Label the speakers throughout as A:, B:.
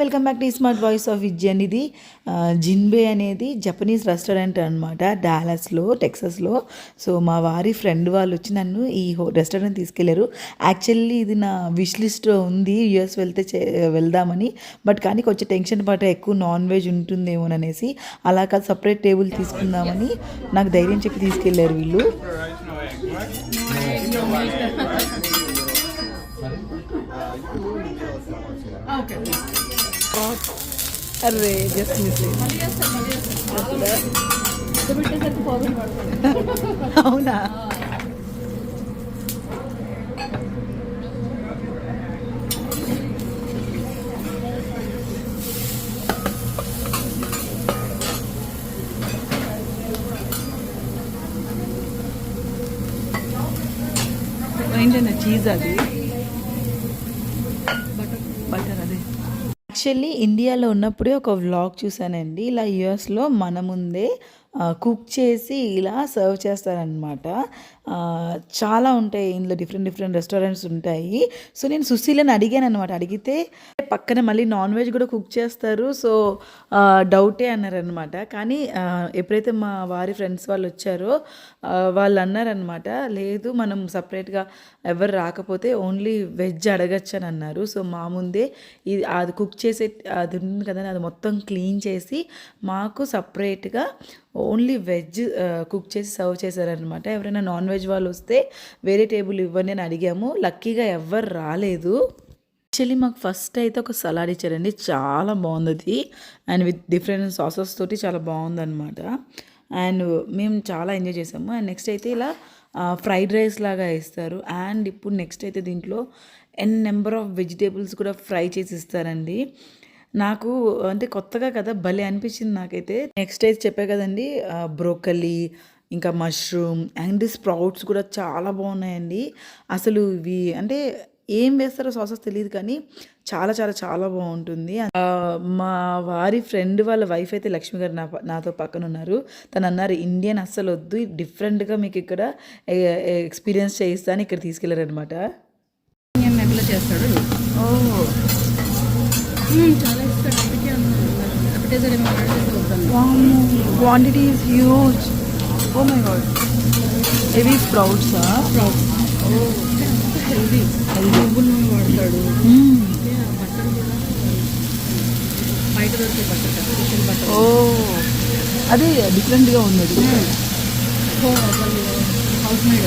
A: Welcome back to smart voice of విజ్జన్ ఇది జిన్బే అనేది జపనీస్ రెస్టారెంట్ అనమాట డాలస్లో టెక్సస్లో సో మా వారి ఫ్రెండ్ వాళ్ళు వచ్చి నన్ను ఈ హో రెస్టారెంట్ తీసుకెళ్ళారు. యాక్చువల్లీ ఇది నా విష్ లిస్ట్లో ఉంది. యుఎస్ వెళ్తే చే వెళ్దామని. బట్ కానీ కొంచెం టెన్షన్ పట్ట ఎక్కువ నాన్ వెజ్ ఉంటుందేమో అనేసి అలా కాదు సపరేట్ టేబుల్ తీసుకుందామని నాకు ధైర్యం చెప్పి తీసుకెళ్ళారు వీళ్ళు. అరే జస్ట్ మిస్ అవునా ఏంటన్నా చీజ్ అది actually ఇండియాలో ఉన్నప్పుడే ఒక వ్లాగ్ చూసానండి ఇలా యుఎస్లో మన ముందే కుక్ చేసి ఇలా సర్వ్ చేస్తారనమాట చాలా ఉంటాయి ఇందులో డిఫరెంట్ డిఫరెంట్ రెస్టారెంట్స్ ఉంటాయి. సో నేను సుశీలని అడిగాను అనమాట అడిగితే పక్కన మళ్ళీ నాన్ వెజ్ కూడా కుక్ చేస్తారు. సో డౌటే అన్నారనమాట కానీ ఎప్పుడైతే మా వారి ఫ్రెండ్స్ వాళ్ళు వచ్చారో వాళ్ళు అన్నారనమాట లేదు మనం సపరేట్గా ఎవరు రాకపోతే ఓన్లీ వెజ్ అడగచ్చు అని అన్నారు. సో మా ముందే ఇది అది కుక్ చేసే అది ఉంది కదా అది మొత్తం క్లీన్ చేసి మాకు సపరేట్గా ఓన్లీ వెజ్ కుక్ చేసి సర్వ్ చేశారనమాట ఎవరైనా నాన్ వెజ్ వాళ్ళు వస్తే వేరే టేబుల్ ఇవ్వండి అని అడిగాము. లక్కీగా ఎవ్వరు రాలేదు. యాక్చువల్లీ మాకు ఫస్ట్ అయితే ఒక సలాడ్ ఇచ్చారండి. చాలా బాగుంది అండ్ విత్ డిఫరెంట్ సాసెస్ తోటి చాలా బాగుందన్నమాట. అండ్ మేము చాలా ఎంజాయ్ చేసాము. అండ్ నెక్స్ట్ అయితే ఇలా ఫ్రైడ్ రైస్ లాగా ఇస్తారు అండ్ ఇప్పుడు నెక్స్ట్ అయితే దీంట్లో ఎన్ నెంబర్ ఆఫ్ వెజిటేబుల్స్ కూడా ఫ్రై చేసి ఇస్తారండి. నాకు అంటే కొత్తగా కదా భలే అనిపించింది నాకైతే. నెక్స్ట్ అయితే చెప్పే కదండి బ్రోకలీ ఇంకా మష్రూమ్ అండ్ స్ప్రౌట్స్ కూడా చాలా బాగున్నాయండి. అసలు ఇవి అంటే ఏం వేస్తారో సాసెస్ తెలియదు కానీ చాలా చాలా చాలా బాగుంటుంది. మా వారి ఫ్రెండ్ వాళ్ళ వైఫ్ అయితే లక్ష్మి గారు నా నాతో పక్కన ఉన్నారు. తను అన్నారు ఇండియన్ అస్సలు వద్దు డిఫరెంట్గా మీకు ఇక్కడ ఎక్స్పీరియన్స్ చేయిస్తా అని ఇక్కడ
B: నెలలో చేస్తాడు.
A: ఓ quantity is huge oh my God heavy స్ప్రౌట్సా
B: sprouts healthy నువ్వుల నూనె వాడతాడు. బయట దొరికే బట్టర్
A: ఓ అదే డిఫరెంట్గా ఉన్నది
C: house made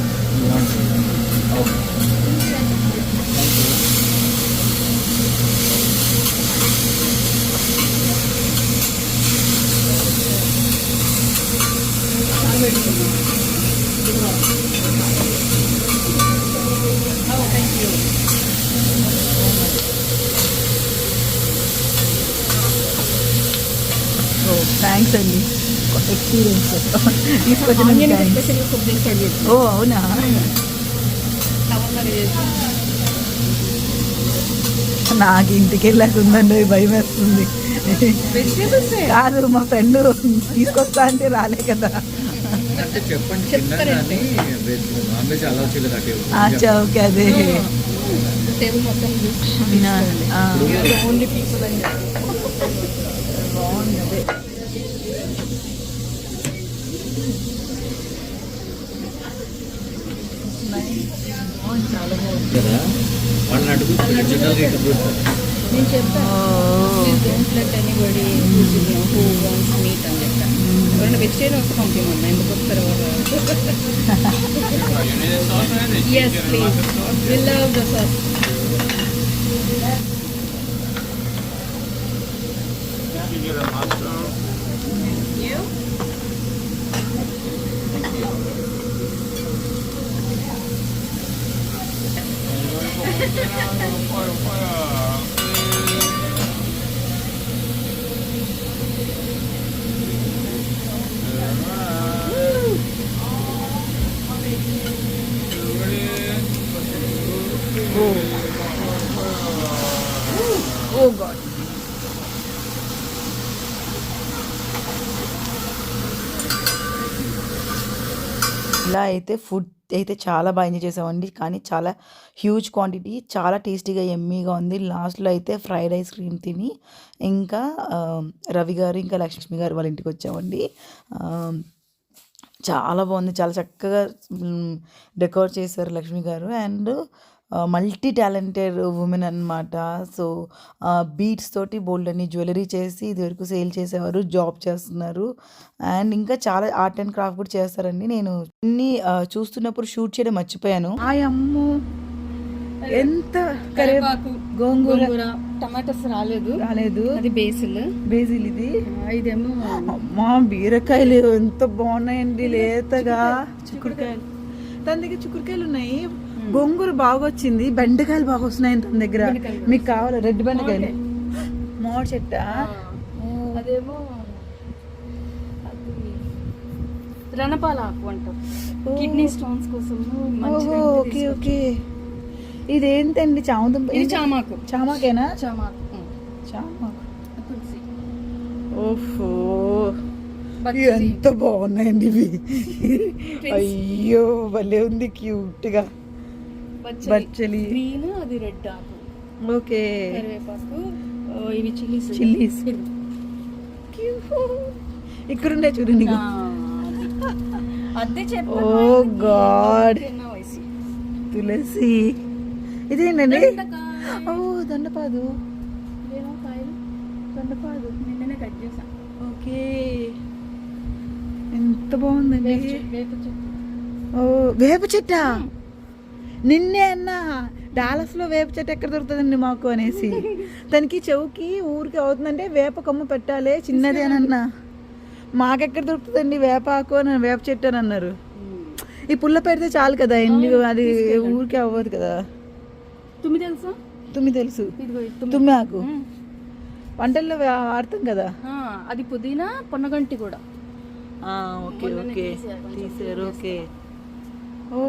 C: You want? Oh.
A: Oh thanks అండి ఎక్స్పీరియన్స్ తీసుకొచ్చిన. ఓ అవునా నాకు ఇంటికి వెళ్ళాక ఉందండి భయం వేస్తుంది కాదు మా ఫ్రెండ్ తీసుకొస్తా అంటే రాలే కదా అచ్చా ఓకే అదే
B: ఓన్లీ పీపుల్ అని
A: బాగుంది చాలా బాగుంది
C: కదా? వాళ్ళని అడుగు జనరల్గా ఇటు
B: నేను చెప్తాను. Don't let anybody who wants meat అని చెప్పాను ఎవరైనా వెజిటేరియన్ వస్తే పంపించమన్నా ఎందుకు వస్తారు
D: You need a sauce or anything?
B: Yes please will love the sauce
D: You Oh. Oh,
A: oh God ఇలా అయితే ఫుడ్ అయితే చాలా బాగా ఎంజాయ్ చేసామండి. కానీ చాలా హ్యూజ్ క్వాంటిటీ చాలా టేస్టీగా ఎమ్మీగా ఉంది. లాస్ట్లో అయితే ఫ్రైడ్ ఐస్ క్రీమ్ తిని ఇంకా రవి గారు ఇంకా లక్ష్మి గారు వాళ్ళ ఇంటికి వచ్చామండి. చాలా బాగుంది. చాలా చక్కగా డెకోర్ చేశారు Lakshmi garu. And multi talented women అనమాట సో బీట్స్ తోటి బోల్డ్ అని జ్యువెలరీ చేసి ఇది వరకు సేల్ చేసేవారు జాబ్ చేస్తున్నారు. అండ్ ఇంకా చాలా ఆర్ట్ అండ్ క్రాఫ్ట్ కూడా చేస్తారండి. నేను అన్ని చూస్తున్నప్పుడు షూట్ చేయడం మర్చిపోయాను. ఆ అమ్ము! ఎంత గోంగూర.
B: గోంగూర టమాటాస్ రాలేదు.
A: రాలేదు.
B: అది బేసిల్
A: బేసిల్ ఇది.
B: ఇదేమో
A: అమ్మా బీరకాయలు ఎంత బాగున్నాయండి లేతగా. చిక్కుడుకాయలు. తన దగ్గర చిక్కుడుకాయలు ఉన్నాయి. గోంగూర బాగా వచ్చింది బెండకాయలు బాగా వస్తున్నాయి తన దగ్గర మీకు కావాలి రెడ్ బెండకాయలు? మోడ చెట్ట?
B: అదేమో అది రణపాల ఆకు అంటాం. కిడ్నీ స్టోన్స్ కోసం
A: ఓకే ఓకే. ఇదేంటండి చామదుంప
B: ఇది చామాకు.
A: చామాకేనా?
B: చామాకు.
A: చామాకు. ఓహో. ఎంత బాగున్నాయండి ఇవి. అయ్యో భలే ఉంది క్యూట్గా
B: బచ్చలి
A: బచ్చలి
B: గ్రీన్ అది రెడ్ ఆకు.
A: ఓకే.
B: కరివేపాకు ఇవి చిల్లీస్.
A: చిల్లీస్. ఇక్కడ ఉండే చూడండి
B: అది. అదే
A: ఓ గాడ్. తులసి. ఇదేంటండి. ఓ దండపాదు. దండపాదు.
B: నిన్ననే కట్ చేసా
A: ఓకే. ఎంత బాగుందండి.
B: వేప చెట్టు.
A: ఓ వేప చెట్ట? నిన్నే అన్నా డాలస్లో వేప చెట్టు ఎక్కడ దొరుకుతుందండి మాకు అనేసి. తనకి చెవుకి ఊరికి అవుతుందంటే వేప కొమ్మ పెట్టాలి చిన్నది అని అన్నా. మాకెక్కడ దొరుకుతుందండి వేప ఆకు అని వేప చెట్టు అని అన్నారు. ఈ పుల్ల పెడితే చాలు కదా ఎన్ని అది ఊరికే అవ్వదు కదా.
B: తుమ్మి తెలుసా?
A: తుమ్మి తెలుసు.
B: తుమ్మి.
A: ఆకు. వంటల్లో వాడతాం కదా.
B: అది పుదీనా పొన్నగంటి కూడా. Okay okay.
A: తీసారు ఓకే. ఓ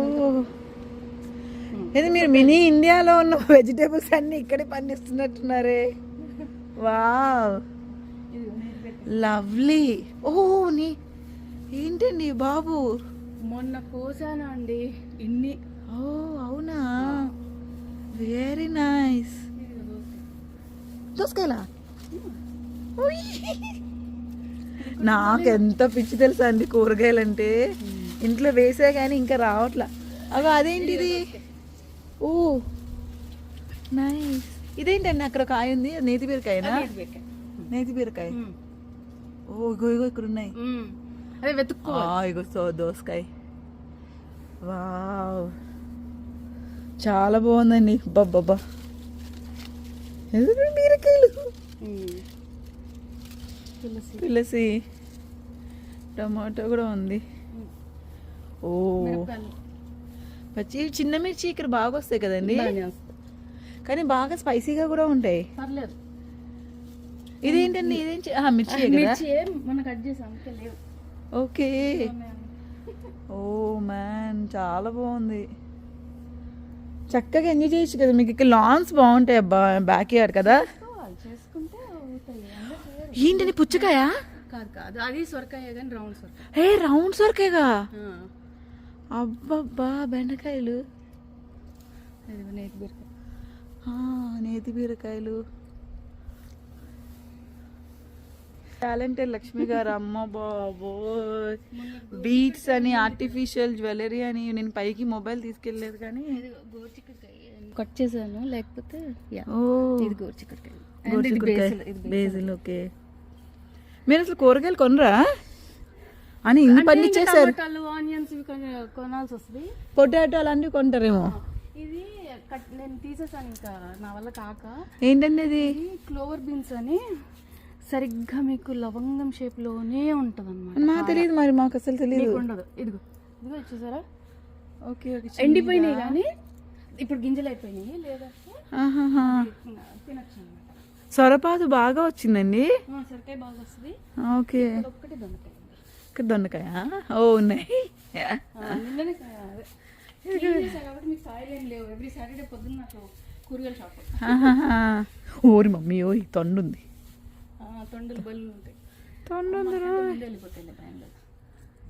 A: ఇది మీరు మినీ ఇండియాలో ఉన్న వెజిటేబుల్స్ అన్ని ఇక్కడే పండిస్తున్నట్టున్నారే. వావ్. లవ్లీ. ఓ నీ ఏంటండి బాబు?
B: మొన్న కోసాను అండి ఇన్ని.
A: ఓ అవునా? వెరీ నైస్ దోసకాయలా? ఉయ్. నాకు ఎంత పిచ్చి తెలుసా అండి కూరగాయలంటే. ఇంట్లో వేసా కానీ ఇంకా రావట్లా. అవి అదేంటిది? ఓ నైస్ ఇదేంటండి అక్కడ కాయ ఉంది? నేతి బీరకాయనా? నేతి బీరకాయ. ఓ ఇగో ఇగో ఇక్కడ ఉన్నాయి.
B: అదే వెతుక్కో.
A: ఇగో సో దోసకాయ. వావ్. చాలా బాగుందండి. బాబ్బా ఎందుకు బీరకాయలు.
B: తులసి.
A: టమాటో కూడా ఉంది. ఓ. పచ్చి చిన్న మిర్చి ఇక్కడ బాగా వస్తాయి కదండి. కానీ బాగా స్పైసీగా కూడా ఉంటాయి.
B: పర్లేదు.
A: ఇదేంటండి? ఇదేం మిర్చి
B: కట్ చేసాం లేవు.
A: ఓకే. ఓ మ్యాన్ చాలా బాగుంది. చక్కగా ఎంజాయ్ చేయొచ్చు కదా? మీకు ఇక్కడ లాన్స్ బాగుంటాయి అబ్బా బ్యాక్ యార్డ్ కదా. ఏంటని పుచ్చకాయ?
B: కాదు కాదు. అది సొరకాయ కానీ రౌండ్ సొరకాయ.
A: ఏ రౌండ్ సొరకాయగా. అబ్బబ్బా బెండకాయలు.
B: నేతి బీరకాయ.
A: నేతి బీరకాయలు. టాలెంటెడ్ లక్ష్మి గారు అమ్మ బాబో బీట్స్ అని ఆర్టిఫిషియల్ జ్యువెలరీ అని నేను పైకి మొబైల్ తీసుకెళ్ళలేదు కానీ.
B: కట్ చేశాను లేకపోతే.
A: Basil okay. మీరు అసలు కూరగాయలు కొనరా? అని ఇన్ని పండించేశారు
B: టమాటాలు ఆనియన్స్ కొనాల్సి వస్తుంది?
A: పొటాటో అలాంటివి కొంటారేమో.
B: ఇది కట్ నేను తీసేసాను ఇంకా నా వల్ల కాక.
A: ఏంటండి
B: ఇది? క్లోవర్ బీన్స్ అని సరిగ్గా మీకు లవంగం షేప్లోనే ఉంటది అనమాట
A: నాకు తెలియదు మరి మాకు అసలు తెలియదు
B: ఉండదు. ఇదిగో ఇదిగో చూసారా?
A: ఓకే ఓకే
B: ఎండిపోయినాయి కానీ ఇప్పుడు గింజలు అయిపోయినాయి
A: ఆహాహా.
B: తినచ్చు
A: సొరపాదు బాగా వచ్చిందండి.
B: సరికాయ బాగా వస్తుంది.
A: ఓకే.
B: ఒక్కటి దొండకాయ.
A: ఇక్కడ దొండకాయ. ఓ ఉన్నాయి. ఓరి మమ్మీ ఓయ్ తొండుంది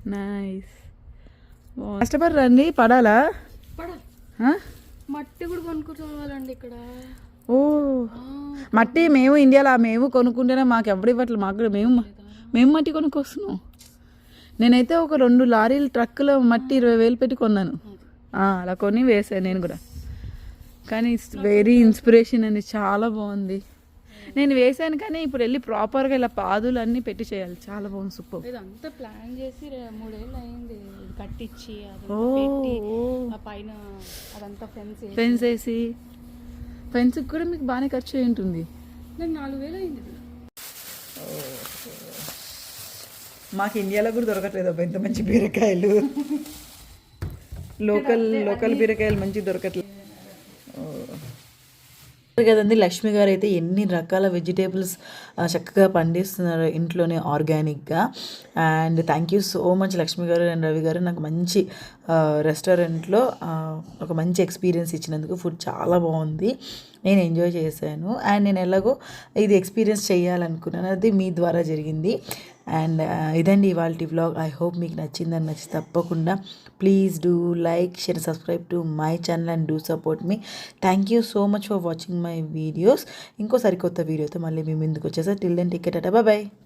A: నైస్ కష్టపడి రండి పడాలా?
B: మట్టి కూడా కొనుక్కోవాలండి ఇక్కడ.
A: ఓ. మట్టి మేము ఇండియాలో మేము కొనుక్కుంటేనే మాకు ఎవరు ఇవ్వట్లేదు. మాకు కూడా మేము మేము మట్టి కొనుక్కొస్తున్నాం. నేనైతే ఒక రెండు లారీలు ట్రక్కులో మట్టి ఇరవై వేలు పెట్టి కొన్నాను. అలా కొని వేసాను నేను కూడా. కానీ ఇట్స్ వెరీ ఇన్స్పిరేషన్ అండి చాలా బాగుంది. నేను వేసాను కానీ ఇప్పుడు వెళ్ళి ప్రాపర్గా ఇలా పాదులు అన్నీ పెట్టి చేయాలి. చాలా బాగుంది సూపర్.
B: ఇదంతా ప్లాన్ చేసి మూడేళ్ళు అయింది. కట్టించి పైన అదంతా ఫెన్స్
A: ఫెన్స్ వేసి. ఫెన్స్కి కూడా మీకు బాగానే ఖర్చు అయి ఉంటుంది.
B: నాలుగు వేలు అయింది.
A: మాకు ఇండియాలో కూడా దొరకట్లేదు అబ్బా ఇంత మంచి బీరకాయలు. లోకల్ లోకల్ బీరకాయలు మంచి దొరకట్లేదు. కదండి లక్ష్మి గారు అయితే ఎన్ని రకాల వెజిటేబుల్స్ చక్కగా పండిస్తున్నారు ఇంట్లోనే ఆర్గానిక్గా. And thank you so much Lakshmi garu and Ravi గారు. నాకు మంచి రెస్టారెంట్లో ఒక మంచి ఎక్స్పీరియన్స్ ఇచ్చినందుకు ఫుడ్ చాలా బాగుంది. నేను ఎంజాయ్ చేశాను. అండ్ నేను ఎలాగో ఇది ఎక్స్పీరియన్స్ చేయాలనుకున్నాను. అది మీ ద్వారా జరిగింది. అండ్ ఇదండి ఇవాళ వ్లాగ్ ఐ హోప్ మీకు నచ్చిందని నచ్చి తప్పకుండా please do like share subscribe to my channel and do support me thank you so much for watching my videos ఇంకో సరికొత్త వీడియోతో మళ్ళీ మేము ముందుకు వచ్చేసా. టిల్ దెన్ టికెట్ అట బాయ్